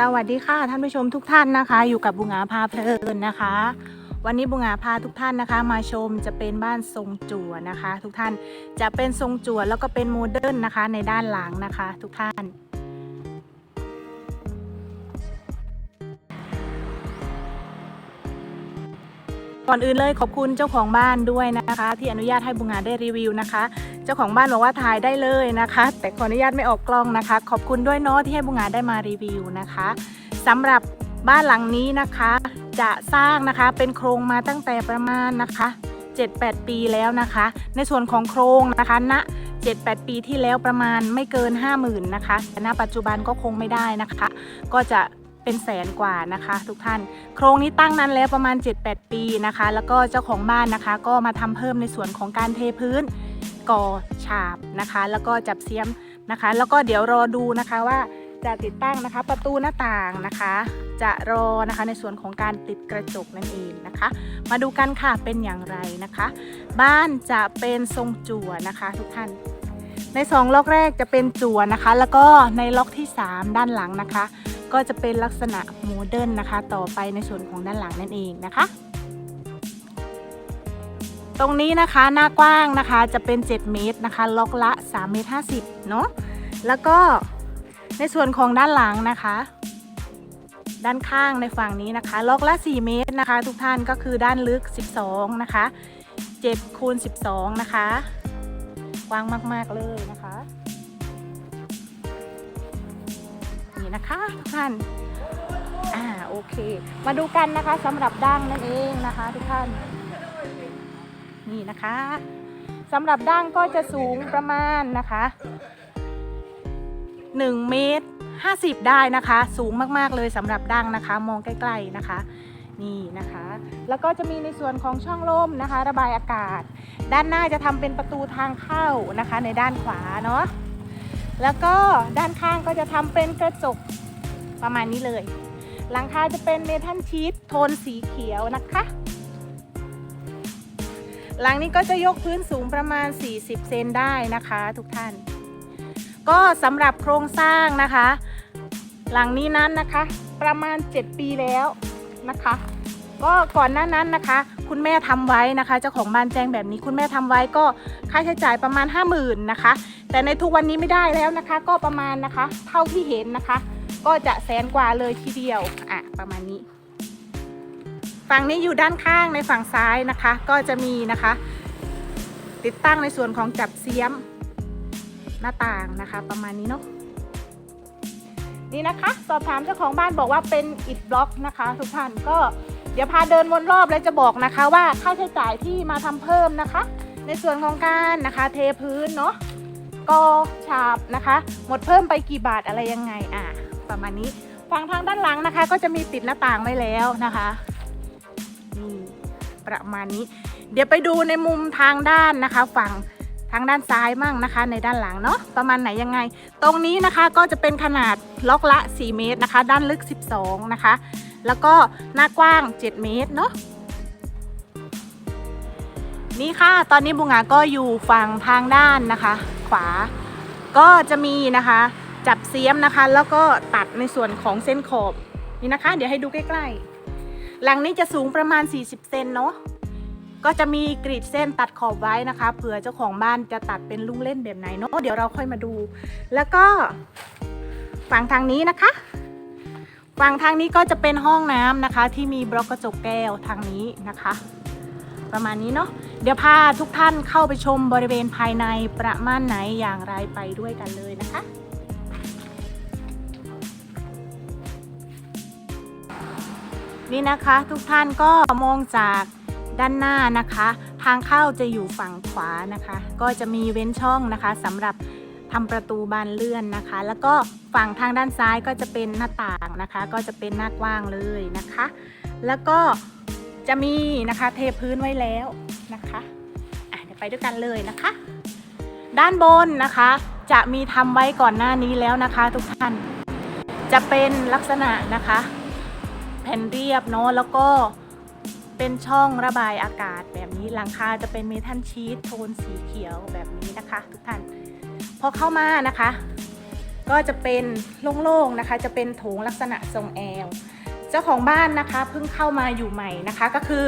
สวัสดีค่ะท่านผู้ชมทุกท่านนะคะ อยู่กับบุงาพาเพลินนะคะ วันนี้บุงาพาทุกท่านนะคะ มาชมจะเป็นบ้านทรงจั่วนะคะ ทุกท่านจะเป็นทรงจั่วแล้วก็เป็นโมเดิร์นนะคะในด้านหลังนะคะ ทุกท่าน ก่อนอื่นเลยขอบคุณเจ้าของบ้านด้วยนะคะ ที่อนุญาตให้บุงอาได้รีวิวนะคะ เจ้าของบ้านบอกว่าถ่ายได้เลยนะคะ แต่ขออนุญาตไม่ออกกล้องนะคะ ขอบคุณด้วยเนาะที่ให้บุงอาได้มารีวิวนะคะสำหรับบ้านหลังนี้นะคะ จะสร้างนะคะเป็นโครงมาตั้งแต่ประมาณนะคะ7-8 ปีแล้วนะคะ ในส่วนของโครงนะคะณ7-8 ปีที่แล้วประมาณไม่เกิน 50,000นะคะแต่ณปัจจุบันก็คงไม่ได้นะคะ ก็จะ เป็นแสนกว่านะคะ ทุกท่าน โครงนี้ตั้งนั้นแล้วประมาณ 7-8 ปีนะคะ แล้วก็เจ้าของบ้านนะคะ ก็มาทำเพิ่มในส่วนของการเทพื้นก่อฉาบนะคะ แล้วก็จับเสียมนะคะ แล้วก็เดี๋ยวรอดูนะคะว่าจะติดตั้งนะคะประตูหน้าต่างนะคะ จะรอนะคะในส่วนของการติดกระจกนั่นเองนะคะ มาดูกันค่ะเป็นอย่างไรนะคะ บ้านจะเป็นทรงจั่วนะคะ ทุกท่าน ในสองล็อกแรกจะเป็นจั่วนะคะ แล้วก็ในล็อกที่ 3 ด้านหลังนะคะ ก็จะเป็นลักษณะโมเดิร์นนะคะ ต่อไปในส่วนของด้านหลังนั่นเองนะคะ ตรงนี้นะคะหน้ากว้างนะคะจะเป็น 7 เมตรนะคะ ล็อกละ3เมตร50เนาะแล้วก็ในส่วนของด้านหลังนะคะ ด้านข้างในฝั่งนี้นะคะ ล็อกละ 4 เมตรนะคะ ทุกท่านก็คือด้านลึก 12 นะคะ7คูณ12 นะคะกว้างมาก ๆ เลยนะคะ นี่ะคะทุกท่านอ่าโอเค มาดูกันนะคะสำหรับดั้งนั่นเองนะคะทุกท่าน นี่นะคะสำหรับดั้งก็จะสูงประมาณนะคะ1เมตร50 ได้นะคะ สูงมากๆเลยสำหรับดั้งนะคะ มองใกล้ๆนะคะนี่นะคะ แล้วก็จะมีในส่วนของช่องลมนะคะ ระบายอากาศ ด้านหน้าจะทำเป็นประตูทางเข้านะคะ ในด้านขวาเนาะ แล้วก็ด้านข้างก็จะทำเป็นกระจกประมาณนี้เลย หลังคาจะเป็นเมทัลชีตโทนสีเขียวนะคะ หลังนี้ก็จะยกพื้นสูงประมาณ 40 เซนได้นะคะทุกท่าน ก็สำหรับโครงสร้างนะคะ หลังนี้นั้นนะคะประมาณ 7 ปีแล้วนะคะ ก็ก่อนหน้านั้นนะคะ คุณแม่ทำไว้นะคะ เจ้าของบ้านแจ้งแบบนี้คุณแม่ทำไว้ก็ค่าใช้จ่ายประมาณ 50,000นะคะ แต่ในทุกวันนี้ไม่ได้แล้วนะคะ ก็ประมาณนะคะ เท่าที่เห็นนะคะ ก็จะแสนกว่าเลยทีเดียวอะประมาณนี้ ฝั่งนี้อยู่ด้านข้างในฝั่งซ้ายนะคะ ก็จะมีนะคะ ติดตั้งในส่วนของจับเสียมหน้าต่างนะคะ ประมาณนี้เนาะนี่นะคะ สอบถามเจ้าของบ้านบอกว่าเป็นอิฐบล็อกนะคะ ทุกท่านก็ เดี๋ยวพาเดินวนรอบแล้วจะบอกนะคะว่าค่าใช้จ่ายที่มาทำเพิ่มนะคะ ในส่วนของการนะคะ เทพื้นเนาะกอฉาบนะคะ หมดเพิ่มไปกี่บาทอะไรยังไงอะประมาณนี้ฝั่งทางด้านหลังนะคะ ก็จะมีติดหน้าต่างไว้แล้วนะคะนี่ประมาณนี้ เดี๋ยวไปดูในมุมทางด้านนะคะ ฝั่ง ทางด้านซ้ายมั่งนะคะ ในด้านหลังเนาะประมาณไหนยังไง ตรงนี้นะคะก็จะเป็นขนาดล็อกละ 4 เมตรนะคะ ด้านลึก 12 นะคะ แล้วก็หน้ากว้าง 7 เมตรเนาะนี่ค่ะ ตอนนี้บุงาก็อยู่ฝั่งทางด้านนะคะ ขวาก็จะมีนะคะ จับเสียมนะคะ แล้วก็ตัดในส่วนของเส้นขอบนี่นะคะ เดี๋ยวให้ดูใกล้ๆ หลังนี้จะสูงประมาณ 40 เซนเนาะ ก็จะมีกรีดเส้นตัดขอบไว้นะคะเผื่อเจ้าของบ้านจะตัดเป็นลุงเล่นแบบไหนเนาะเดี๋ยวเราค่อยมาดู แล้วก็ฝั่งทางนี้นะคะฝั่งทางนี้ก็จะเป็นห้องน้ำนะคะ ที่มีบล็อกกระจกแก้วทางนี้นะคะ ประมาณนี้เนาะเดี๋ยวพาทุกท่านเข้าไปชมบริเวณภายในประมาณไหนอย่างไรไปด้วยกันเลยนะคะนี่นะคะทุกท่านก็มองจาก ด้านหน้านะคะ ทางเข้าจะอยู่ฝั่งขวานะคะ ก็จะมีเว้นช่องนะคะสำหรับทำประตูบานเลื่อนนะคะ แล้วก็ฝั่งทางด้านซ้ายก็จะเป็นหน้าต่างนะคะ ก็จะเป็นหน้ากว้างเลยนะคะ แล้วก็จะมีนะคะเทพื้นไว้แล้วนะคะอะเดี๋ยวไปด้วยกันเลยนะคะ ด้านบนนะคะ จะมีทำไว้ก่อนหน้านี้แล้วนะคะ ทุกท่าน จะเป็นลักษณะนะคะ แผ่นเรียบเนาะแล้วก็ เป็นช่องระบายอากาศแบบนี้หลังคาจะเป็นเมทัลชีตโทนสีเขียวแบบนี้นะคะ ทุกท่านพอเข้ามานะคะ ก็จะเป็นโล่งๆนะคะ จะเป็นโถงลักษณะทรงแอล เจ้าของบ้านนะคะเพิ่งเข้ามาอยู่ใหม่นะคะ ก็คือ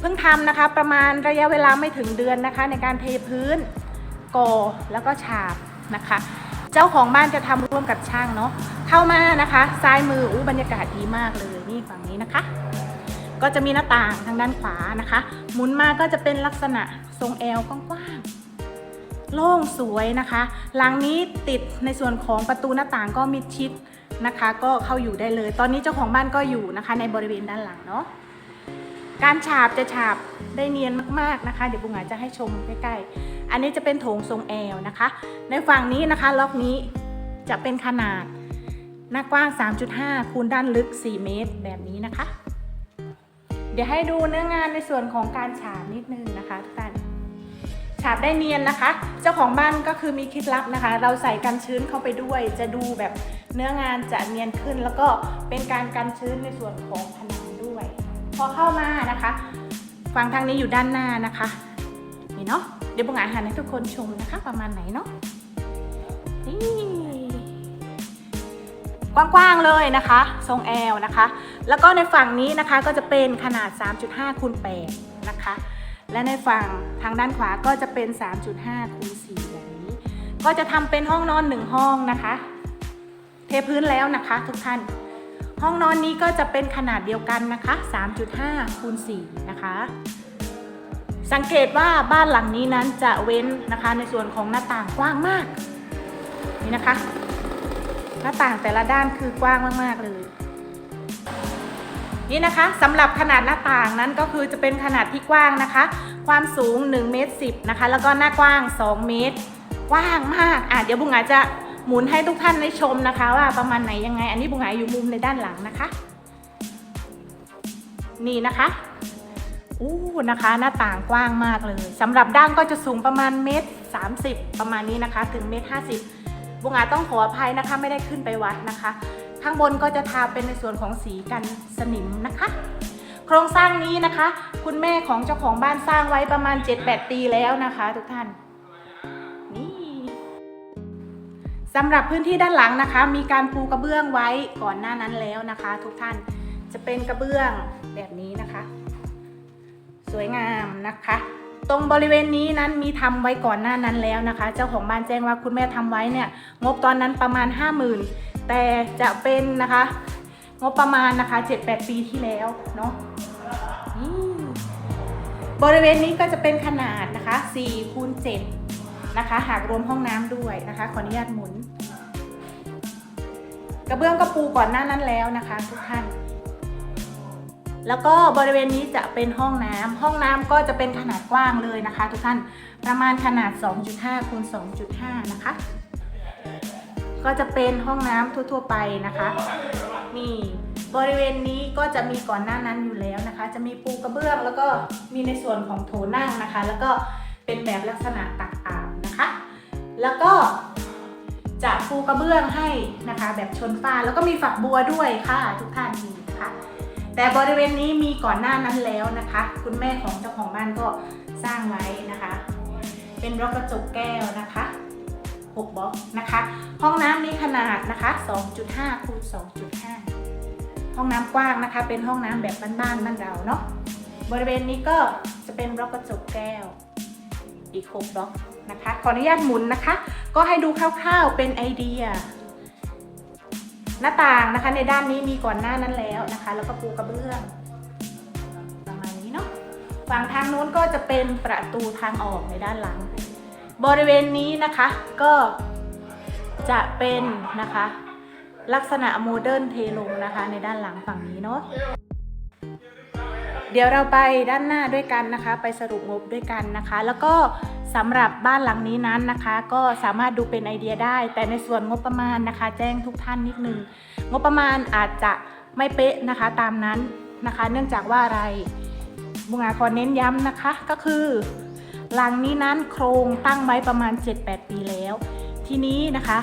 เพิ่งทำนะคะประมาณระยะเวลาไม่ถึงเดือนนะคะ ในการเทพื้นก่อแล้วก็ฉาบนะคะ เจ้าของบ้านจะทำร่วมกับช่างเนาะเข้ามานะคะ ซ้ายมืออู้บรรยากาศดีมากเลยนี่ฝั่งนี้นะคะ ก็จะมีหน้าต่างทางด้านขวานะคะ หมุนมาก็จะเป็นลักษณะทรงแอลกว้างๆ โล่งสวยนะคะ หลังนี้ติดในส่วนของประตูหน้าต่างก็มิดชิดนะคะ ก็เข้าอยู่ได้เลย ตอนนี้เจ้าของบ้านก็อยู่นะคะ ในบริเวณด้านหลังเนาะ การฉาบจะฉาบได้เนียนมากๆนะคะ เดี๋ยวบุงอาจจะให้ชมใกล้ๆ อันนี้จะเป็นโถงทรงแอลนะคะ ในฝั่งนี้นะคะล็อกนี้จะเป็นขนาดหน้ากว้าง 3.5 คูณด้านลึก 4 เมตรแบบนี้นะคะ เดี๋ยวให้ดูเนื้องานในส่วนของการฉาบนิดนึงนะคะทุกท่านฉาบได้เนียนนะคะ เจ้าของบ้านก็คือมีเคล็ดลับนะคะ เราใส่กันชื้นเข้าไปด้วย จะดูแบบเนื้องานจะเนียนขึ้น แล้วก็เป็นการกันชื้นในส่วนของผนังด้วย พอเข้ามานะคะฝั่งทางนี้อยู่ด้านหน้านะคะนี่เนาะเดี๋ยวบุงอาหารให้ทุกคนชมนะคะ ประมาณไหนเนาะนี่ กว้างๆเลยนะคะ ทรงแอลนะคะ แล้วก็ในฝั่งนี้นะคะก็จะเป็นขนาด 3.5คูณ8นะคะ และในฝั่งทางด้านขวาก็จะเป็น 3.5คูณ4แบบนี้ ก็จะทำเป็นห้องนอนหนึ่งห้องนะคะ เทพื้นแล้วนะคะทุกท่าน ห้องนอนนี้ก็จะเป็นขนาดเดียวกันนะคะ 3.5คูณ4นะคะ สังเกตว่าบ้านหลังนี้นั้นจะเว้นนะคะในส่วนของหน้าต่างกว้างมากนี่นะคะ หน้าต่างแต่ละด้านคือกว้างมาก ๆ เลย นี่นะคะสำหรับขนาดหน้าต่างนั้นก็คือจะเป็นขนาดที่กว้างนะคะ ความสูง1เมตร10นะคะ แล้วก็หน้ากว้าง 2 เมตรกว้างมากอะเดี๋ยวบุงอาจจะหมุนให้ทุกท่านได้ชมนะคะ ว่าประมาณไหนยังไง อันนี้บุงอาอยู่มุมในด้านหลังนะคะ นี่นะคะอู้นะคะ หน้าต่างกว้างมากเลยสำหรับด้านก็จะสูงประมาณเมตร30 ประมาณนี้นะคะ ถึงเมตร50 บงอาต้องขออภัยนะคะไม่ได้ขึ้นไปวัดนะคะ ข้างบนก็จะทาเป็นในส่วนของสีกันสนิมนะคะ โครงสร้างนี้นะคะ คุณแม่ของเจ้าของบ้านสร้างไว้ประมาณ 7-8 ปีแล้วนะคะ ทุกท่านนี่สำหรับพื้นที่ด้านหลังนะคะ มีการปูกระเบื้องไว้ก่อนหน้านั้นแล้วนะคะ ทุกท่านจะเป็นกระเบื้องแบบนี้นะคะ สวยงามนะคะ ตรงบริเวณนี้นั้นมีทำไว้ก่อนหน้านั้นแล้วนะคะ เจ้าของบ้านแจ้งว่าคุณแม่ทำไว้เนี่ยงบตอนนั้นประมาณ 50,000 แต่จะเป็นนะคะ งบประมาณนะคะ 7-8 ปีที่แล้วเนาะบริเวณนี้ก็จะเป็นขนาดนะคะ4คูณ7นะคะ หากรวมห้องน้ำด้วยนะคะ ขออนุญาตหมุน กระเบื้องก็ปูก่อนหน้านั้นแล้วนะคะ ทุกท่าน แล้วก็บริเวณนี้จะเป็นห้องน้ำห้องน้ำก็จะเป็นขนาดกว้างเลยนะคะ ทุกท่านประมาณขนาด 2.5คูณ2.5 นะคะ ก็จะเป็นห้องน้ำทั่ว ๆ ไปนะคะนี่บริเวณนี้ก็จะมีก่อนหน้านั้นอยู่แล้วนะคะ จะมีปูกระเบื้องแล้วก็มีในส่วนของโถนั่งนะคะ แล้วก็เป็นแบบลักษณะตักอาบนะคะ แล้วก็จะปูกระเบื้องให้นะคะ แบบชนฝ้าแล้วก็มีฝักบัวด้วยค่ะ ทุกท่านนี่นะคะ แต่บริเวณนี้มีก่อนหน้านั้นแล้วนะคะ คุณแม่ของเจ้าของบ้านก็สร้างไว้นะคะ เป็นบล็อกกระจกแก้วนะคะ6บล็อกนะคะ ห้องน้ำนี้ขนาดนะคะ 2.5คูณ2.5 ห้องน้ำกว้างนะคะ เป็นห้องน้ำแบบบ้านๆบ้านเราเนาะบริเวณนี้ก็จะเป็นบล็อกกระจกแก้ว อีก6บล็อกนะคะ ขออนุญาตหมุนนะคะ ก็ให้ดูคร่าวๆเป็นไอเดีย หน้าต่างนะคะ ในด้านนี้มีก่อนหน้านั้นแล้วนะคะ แล้วก็ปูกระเบื้องประมาณนี้เนาะฝั่งทางโน้นก็จะเป็นประตูทางออกในด้านหลัง บริเวณนี้นะคะก็จะเป็นนะคะ ลักษณะโมเดิร์นเทลงนะคะ ในด้านหลังฝั่งนี้เนาะ เดี๋ยวเราไปด้านหน้าด้วยกันนะคะ ไปสรุปงบด้วยกันนะคะ แล้วก็สำหรับบ้านหลังนี้นั้นนะคะ ก็สามารถดูเป็นไอเดียได้ แต่ในส่วนงบประมาณนะคะ แจ้งทุกท่านนิดนึงงบประมาณอาจจะไม่เป๊ะนะคะตามนั้นนะคะ เนื่องจากว่าอะไรบุงอาขอเน้นย้ำนะคะก็คือ หลังนี้นั้นโครงตั้งไว้ประมาณ 7-8 ปีแล้ว ทีนี้นะคะ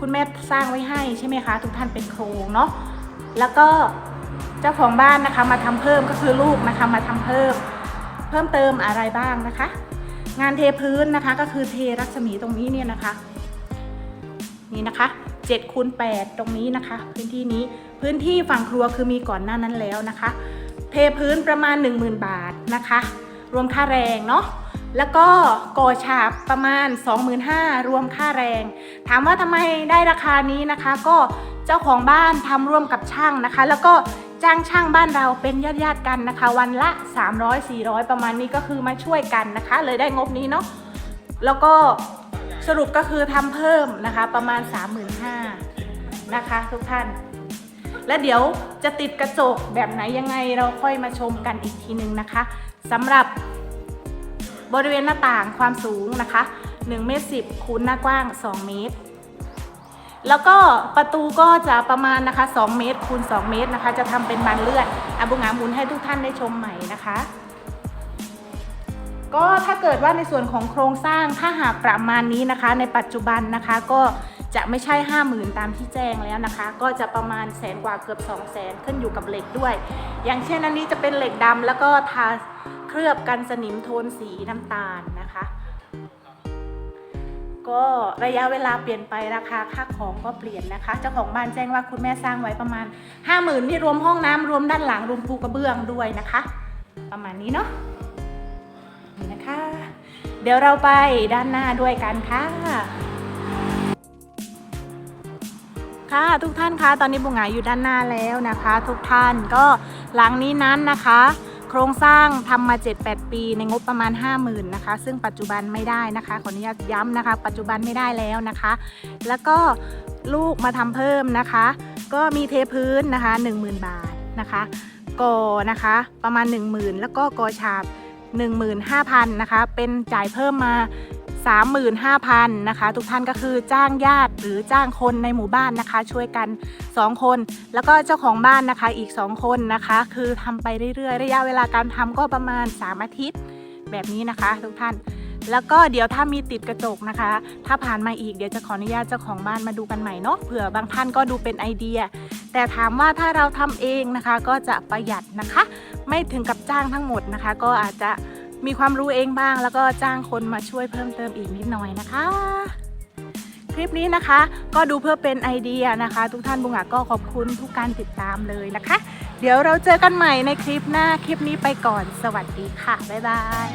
คุณแม่สร้างไว้ให้ใช่ไหมคะ ทุกท่านเป็นโครงเนาะแล้วก็ เจ้าของบ้านนะคะมาทำเพิ่มก็คือลูกนะคะมาทำเพิ่ม เพิ่มเติมอะไรบ้างนะคะ งานเทพื้นนะคะก็คือเทรัศมีตรงนี้เนี่ยนะคะ นี่นะคะ7คูณ8ตรงนี้นะคะ พื้นที่นี้พื้นที่ฝั่งครัวคือมีก่อนหน้านั้นแล้วนะคะ เทพื้นประมาณ 10,000 บาทนะคะ รวมค่าแรงเนาะแล้วก็ก่อฉาบประมาณ 25,000รวมค่าแรง ถามว่าทำไมได้ราคานี้นะคะ ก็เจ้าของบ้านทำร่วมกับช่างนะคะ แล้วก็ จ้างช่างบ้านเราเป็นญาติญาติกันนะคะ วันละ 300-400 ประมาณนี้ก็คือมาช่วยกันนะคะ เลยได้งบนี้เนาะแล้วก็สรุปก็คือทำเพิ่มนะคะประมาณ 35,000นะคะ ทุกท่าน และเดี๋ยวจะติดกระจกแบบไหนยังไงเราค่อยมาชมกันอีกทีหนึ่งนะคะสำหรับบริเวณหน้าต่างความสูงนะคะ1เมตร10คูณหน้ากว้าง 2 เมตร แล้วก็ประตูก็จะประมาณนะคะ 2 เมตรคูณ 2 เมตรนะคะ จะทำเป็นบานเลื่อนอาบุงาหมุนให้ทุกท่านได้ชมใหม่นะคะ ก็ถ้าเกิดว่าในส่วนของโครงสร้างถ้าหากประมาณนี้นะคะ ในปัจจุบันนะคะก็จะไม่ใช่ 50,000 ตามที่แจ้งแล้วนะคะ ก็จะประมาณแสนกว่าเกือบ 2 0 0แสนขึ้นอยู่กับเหล็กด้วย อย่างเช่นอันนี้จะเป็นเหล็กดำแล้วก็ทาเคลือบกันสนิมโทนสีน้ำตาลนะคะ ก็ระยะเวลาเปลี่ยนไปราคาค่าของก็เปลี่ยนนะคะ เจ้าของบ้านแจ้งว่าคุณแม่สร้างไว้ประมาณ 50,000นี่รวมห้องน้ำรวมด้านหลังรวมปูกระเบื้องด้วยนะคะ ประมาณนี้เนาะนี่นะคะ เดี๋ยวเราไปด้านหน้าด้วยกันค่ะค่ะทุกท่านคะตอนนี้บุงหงาอยู่ด้านหน้าแล้วนะคะ ทุกท่านก็หลังนี้นั้นนะคะ โครงสร้างทำมา 7-8 ปีในงบประมาณ 50,000นะคะ ซึ่งปัจจุบันไม่ได้นะคะขออนุญาตย้ำนะคะ ปัจจุบันไม่ได้แล้วนะคะ แล้วก็ลูกมาทำเพิ่มนะคะ ก็มีเทพื้นนะคะ 10,000 บาทนะคะกอนะคะประมาณ 10,000 แล้วก็ก่อฉาบ15,000นะคะ เป็นจ่ายเพิ่มมา 35,000นะคะ ทุกท่านก็คือจ้างญาติหรือจ้างคนในหมู่บ้านนะคะ ช่วยกัน 2 คน แล้วก็เจ้าของบ้านนะคะอีก 2 คนนะคะ คือทำไปเรื่อยๆ ระยะเวลาการทำก็ประมาณ 3 อาทิตย์แบบนี้นะคะ ทุกท่าน แล้วก็เดี๋ยวถ้ามีติดกระจกนะคะ ถ้าผ่านมาอีกเดี๋ยวจะขออนุญาตเจ้าของบ้านมาดูกันใหม่เนาะเผื่อบางท่านก็ดูเป็นไอเดีย แต่ถามว่าถ้าเราทำเองนะคะ ก็จะประหยัดนะคะ ไม่ถึงกับจ้างทั้งหมดนะคะ ก็อาจจะ มีความรู้เองบ้างแล้วก็จ้างคนมาช่วยเพิ่มเติมอีกนิดหน่อยนะคะ คลิปนี้นะคะ ก็ดูเพื่อเป็นไอเดียนะคะ ทุกท่านบุงอาก็ขอบคุณทุกการติดตามเลยนะคะ เดี๋ยวเราเจอกันใหม่ในคลิปหน้าคลิปนี้ไปก่อน สวัสดีค่ะ บ๊ายบาย